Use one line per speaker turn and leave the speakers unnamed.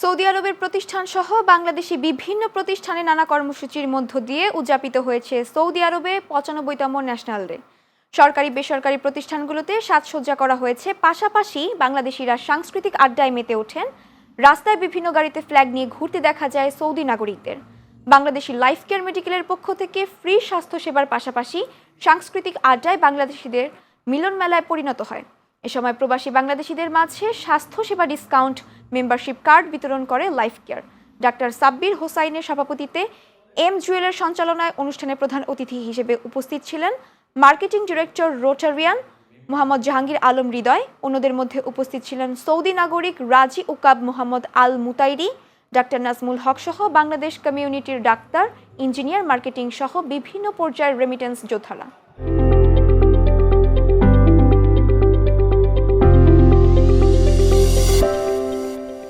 Saudi আরবের প্রতিষ্ঠান সহ বাংলাদেশি বিভিন্ন প্রতিষ্ঠানে নানা কর্মসূচির মধ্য দিয়ে উদযাপিত হয়েছে সৌদি আরবে পঁচানব্বইতম ন্যাশনাল ডে। সরকারি, বেসরকারি প্রতিষ্ঠানগুলোতে সাজসজ্জা করা হয়েছে। পাশাপাশি বাংলাদেশিরা সাংস্কৃতিক আড্ডায় মেতে ওঠেন। রাস্তায় বিভিন্ন গাড়িতে ফ্ল্যাগ নিয়ে ঘুরতে দেখা যায় সৌদি নাগরিকদের। বাংলাদেশি লাইফ কেয়ার মেডিকেলের পক্ষ থেকে ফ্রি স্বাস্থ্যসেবার পাশাপাশি সাংস্কৃতিক আড্ডায় বাংলাদেশিদের মিলন মেলায় পরিণত হয়। এ সময় প্রবাসী বাংলাদেশিদের মাঝে স্বাস্থ্যসেবা ডিসকাউন্ট, মেম্বারশিপ কার্ড বিতরণ করে লাইফ কেয়ার। ডাক্তার সাব্বির হোসাইনের সভাপতিত্বে এম জুয়েলের সঞ্চালনায় অনুষ্ঠানে প্রধান অতিথি হিসেবে উপস্থিত ছিলেন marketing director Rotarian Mohammad Jahangir Alam Hridoy, অন্যদের মধ্যে উপস্থিত ছিলেন সৌদি নাগরিক Raji Uqab Mohammad Al Mutairi, doctor Nazmul Haque সহ বাংলাদেশ কমিউনিটির ডাক্তার, ইঞ্জিনিয়ার, মার্কেটিং সহ বিভিন্ন পর্যায়ের রেমিটেন্স যোদ্ধারা।